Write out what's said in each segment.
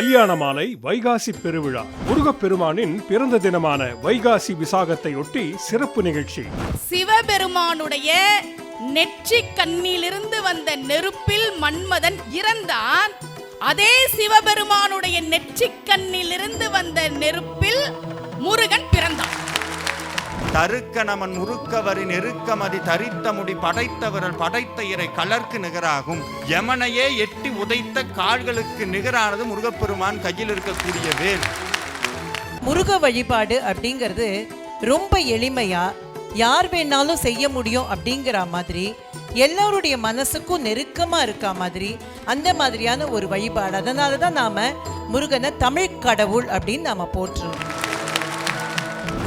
கல்யாண மாலை வைகாசி பெருவிழா. முருகப்பெருமானின் பிறந்த தினமான வைகாசி விசாகத்தை ஒட்டி சிறப்பு நிகழ்ச்சி. சிவபெருமானுடைய நெற்றி கண்ணிலிருந்து வந்த நெருப்பில் மன்மதன் இறந்தான். அதே சிவபெருமானுடைய நெற்றி கண்ணிலிருந்து வந்த நெருப்பில் முருகன் தருக்க நமன் முறுக்கவரின் நெருக்கமதி தரித்த முடி படைத்தவரல் படைத்த இறை கலர்க்கு நிகராகும். யமனையே எட்டி உதைத்த கால்களுக்கு நிகரானது முருகப்பெருமான் கையில் இருக்கக்கூடிய வேல். முருக வழிபாடு அப்படிங்கிறது ரொம்ப எளிமையா யார் வேணாலும் செய்ய முடியும் அப்படிங்கிற மாதிரி எல்லோருடைய மனசுக்கும் நெருக்கமாக இருக்க மாதிரி அந்த மாதிரியான ஒரு வழிபாடு. அதனால தான் நாம் முருகனை தமிழ் கடவுள் அப்படின்னு நாம் போற்றுறோம்.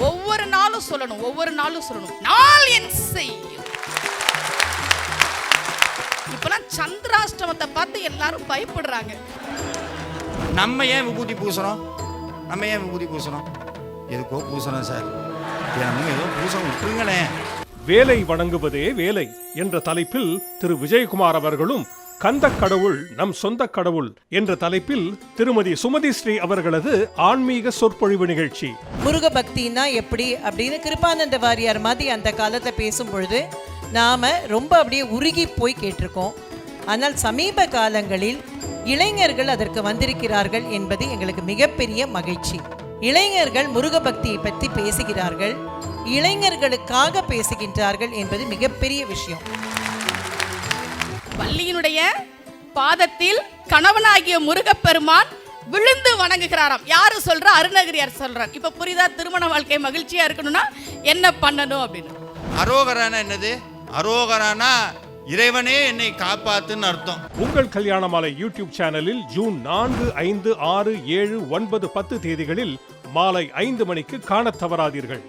ஒவ்வொரு நாளும் சொல்லணும் ஒவ்வொரு நாளும் சொல்லணும். நாள் என் செய்யும். இப்பெல்லாம் சந்திராஷ்டமத்தை பார்த்து எல்லாரும் பயப்படுறாங்க. நம்ம ஏன் விபூதி பூசணும்? நம்ம ஏன் விபூதி பூசணும்? எதுக்கோ பூசணும் சார். தினமும் ஏதோ பூசணும் விட்டுருங்களேன் வேலை வணங்குவதே வேலை என்ற தலைப்பில் திரு விஜயகுமார் அவர்களும் கந்த கடவுள் நம் சொந்த கடவுள் என்ற தலைப்பில் திருமதி சுமதி ஸ்ரீ அவர்களது ஆன்மீக சொற்பொழிவு நிகழ்ச்சி. முருக பக்தின்னா எப்படி அப்படின்னு கிருபானந்த வாரியார் மாதிரி அந்த காலத்தை பேசும் பொழுது நாம் ரொம்ப அப்படியே உருகி போய் கேட்டிருக்கோம். ஆனால் சமீப காலங்களில் இளைஞர்கள் அதற்கு வந்திருக்கிறார்கள் என்பது எங்களுக்கு மிகப்பெரிய மகிழ்ச்சி. இளைஞர்கள் முருக பக்தியை பற்றி பேசுகிறார்கள் இளைஞர்களுக்காக பேசுகின்றார்கள் என்பது மிகப்பெரிய விஷயம். பள்ளியினுடைய பாதத்தில் கணவனாகிய முருகப்பெருமான் விழுந்து வணங்குகிறாராம். யாரு சொல்ற? அருணகிரியார் சொல்றார். இப்ப புரியுதா? திருமண வாழ்க்கை மகிழ்ச்சியா இருக்கணும்னா என்ன பண்ணணும் அப்படின்னு. அரோகரானா என்னது? அரோகரானா இறைவனே என்னை காப்பாத்துன்னு அர்த்தம். உங்கள் கல்யாண மாலை யூடியூப் சேனலில் ஜூன் நான்கு ஐந்து ஆறு ஏழு ஒன்பது பத்து தேதிகளில் மாலை ஐந்து மணிக்கு காணத் தவறாதீர்கள்.